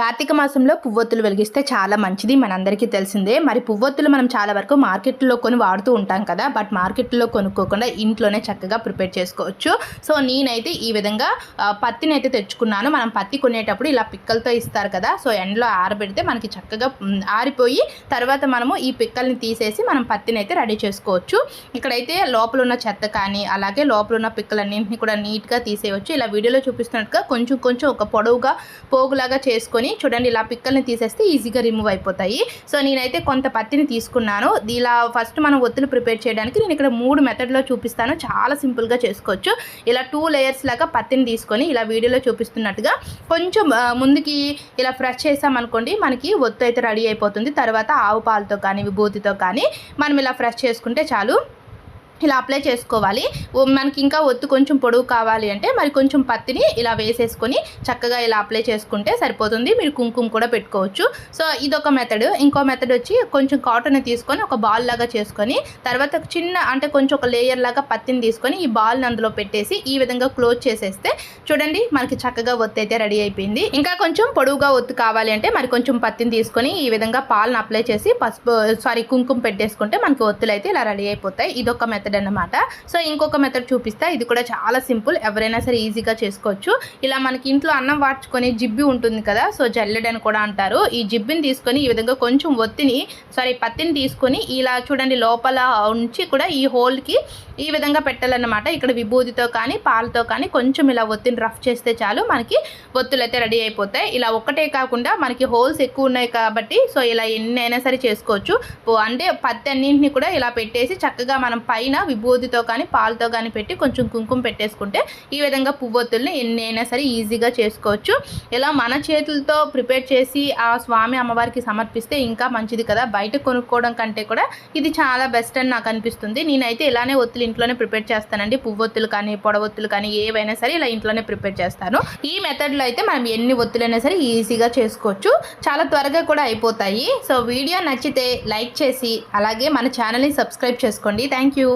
కార్తీక మాసంలో పువ్వొత్తులు వెలిగిస్తే చాలా మంచిది. మనందరికీ తెలిసిందే. మరి పువ్వొత్తులు మనం చాలా వరకు మార్కెట్లో కొని వాడుతూ ఉంటాం కదా. బట్ మార్కెట్లో కొనుక్కోకుండా ఇంట్లోనే చక్కగా ప్రిపేర్ చేసుకోవచ్చు. సో నేనైతే ఈ విధంగా పత్తిని అయితే తెచ్చుకున్నాను. మనం పత్తి కొనేటప్పుడు ఇలా పిక్కలతో ఇస్తారు కదా. సో ఎండలో ఆరబెడితే మనకి చక్కగా ఆరిపోయి తర్వాత మనము ఈ పిక్కల్ని తీసేసి మనం పత్తిని అయితే రెడీ చేసుకోవచ్చు. ఇక్కడైతే లోపల ఉన్న చెత్త కానీ అలాగే లోపల ఉన్న పిక్కలన్నింటినీ కూడా నీట్గా తీసేయవచ్చు. ఇలా వీడియోలో చూపిస్తున్నట్టుగా కొంచెం కొంచెం ఒక పొడవుగా పోగులాగా చేసుకొని చూడండి ఇలా పిక్కల్ని తీసేస్తే ఈజీగా రిమూవ్ అయిపోతాయి. సో నేనైతే కొంత పత్తిని తీసుకున్నాను. ఇలా ఫస్ట్ మనం ఒత్తులు ప్రిపేర్ చేయడానికి నేను ఇక్కడ మూడు మెథడ్లో చూపిస్తాను. చాలా సింపుల్గా చేసుకోవచ్చు. ఇలా టూ లేయర్స్ లాగా పత్తిని తీసుకొని ఇలా వీడియోలో చూపిస్తున్నట్టుగా కొంచెం ముందుకి ఇలా ఫ్రెష్ చేసామనుకోండి మనకి ఒత్తు అయితే రెడీ అయిపోతుంది. తర్వాత ఆవు పాలతో కానీ విభూతితో కానీ మనం ఇలా ఫ్రెష్ చేసుకుంటే చాలు. ఇలా అప్లై చేసుకోవాలి. మనకి ఇంకా ఒత్తు కొంచెం పొడవు కావాలి అంటే మరి కొంచెం పత్తిని ఇలా వేసేసుకొని చక్కగా ఇలా అప్లై చేసుకుంటే సరిపోతుంది. మీరు కుంకుమ కూడా పెట్టుకోవచ్చు. సో ఇదొక మెథడ్ ఇంకో మెథడ్ వచ్చి కొంచెం కాటన్ తీసుకొని ఒక బాల్ లాగా చేసుకొని తర్వాత చిన్న అంటే కొంచెం ఒక లేయర్ లాగా పత్తిని తీసుకొని ఈ బాల్ని అందులో పెట్టేసి ఈ విధంగా క్లోజ్ చేసేస్తే చూడండి మనకి చక్కగా ఒత్తు అయితే రెడీ అయిపోయింది. ఇంకా కొంచెం పొడవుగా ఒత్తు కావాలి అంటే మరి కొంచెం పత్తిని తీసుకొని ఈ విధంగా పాలను అప్లై చేసి పసుపు సారీ కుంకుమ పెట్టేసుకుంటే మనకి ఒత్తులు అయితే ఇలా రెడీ అయిపోతాయి. ఇదొక మెథడ్ అనమాట సో ఇంకొక మెథడ్ చూపిస్తా. ఇది కూడా చాలా సింపుల్. ఎవరైనా సరే ఈజీగా చేసుకోవచ్చు. ఇలా మనకి ఇంట్లో అన్నం వార్చుకొని జిబ్బి ఉంటుంది కదా సో జల్లెడని కూడా అంటారు. ఈ జిబ్బిని తీసుకొని ఈ విధంగా కొంచెం ఒత్తిని సారీ పత్తిని తీసుకొని ఇలా చూడండి లోపల ఉంచి కూడా ఈ హోల్కి ఈ విధంగా పెట్టాలన్నమాట. ఇక్కడ విభూతితో కానీ పాలతో కానీ కొంచెం ఇలా ఒత్తిని రఫ్ చేస్తే చాలు. మనకి ఒత్తులు అయితే రెడీ అయిపోతాయి. ఇలా ఒక్కటే కాకుండా మనకి హోల్స్ ఎక్కువ ఉన్నాయి కాబట్టి సో ఇలా ఎన్నైనా సరే చేసుకోవచ్చు. అంటే పత్తి అన్నింటిని కూడా ఇలా పెట్టేసి చక్కగా మనం పైన విభూతితో కానీ పాలతో కానీ పెట్టి కొంచెం కుంకుమ పెట్టేసుకుంటే ఈ విధంగా పువ్వొత్తుల్ని ఎన్నైనా సరే ఈజీగా చేసుకోవచ్చు. ఇలా మన చేతులతో ప్రిపేర్ చేసి ఆ స్వామి అమ్మవారికి సమర్పిస్తే ఇంకా మంచిది కదా. బయట కొనుక్కోవడం కంటే కూడా ఇది చాలా బెస్ట్ అని నాకు అనిపిస్తుంది. నేనైతే ఇలానే ఒత్తులు ఇంట్లోనే ప్రిపేర్ చేస్తానండి. పువ్వొత్తులు కానీ పొడవొత్తులు కానీ ఏవైనా సరే ఇలా ఇంట్లోనే ప్రిపేర్ చేస్తాను. ఈ మెథడ్లో అయితే మనం ఎన్ని ఒత్తులైనా సరే ఈజీగా చేసుకోవచ్చు. చాలా త్వరగా కూడా అయిపోతాయి. సో వీడియో నచ్చితే లైక్ చేసి అలాగే మన ఛానల్ని సబ్స్క్రైబ్ చేసుకోండి. Thank you.